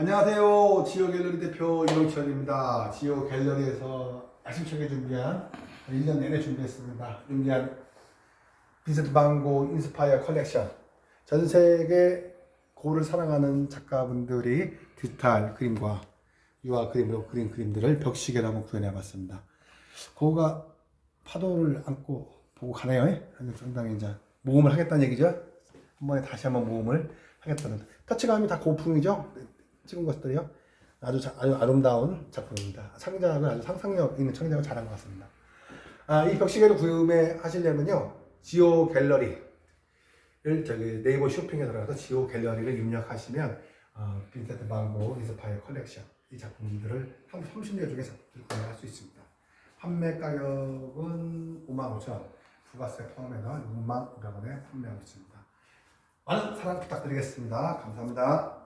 안녕하세요. 지오 갤러리 대표 이동철입니다. 지오 갤러리에서 야심차게 준비한 1년 내내 준비했습니다. 준비한 빈센트 방고 인스파이어 컬렉션. 전 세계 고를 사랑하는 작가분들이 디지털 그림과 유화 그림으로 그린 그림들을 벽시계로 한번 구현해 봤습니다. 고가 파도를 안고 보고 가네요. 한정당히 이제 모험을 하겠다는 얘기죠. 한 번에 다시 한번 모험을 하겠다는 터치감이 다 고풍이죠. 찍은 것들이요. 아주 자- 아주 아름다운 작품입니다. 창작을 아주 상상력 있는 창작을 잘한 것 같습니다. 아, 이 벽시계를 구매하시려면요, 지오 갤러리를 저기 네이버 쇼핑에 들어가서 지오 갤러리를 입력하시면 어, 빈센트 방고 인스파이어 컬렉션 이 작품들을 한 30여 중에 작품들을 구매할 수 있습니다. 판매 가격은 55,000원, 부가세 포함해서 6만 500원에 판매하고 있습니다. 많은 사랑 부탁드리겠습니다. 감사합니다.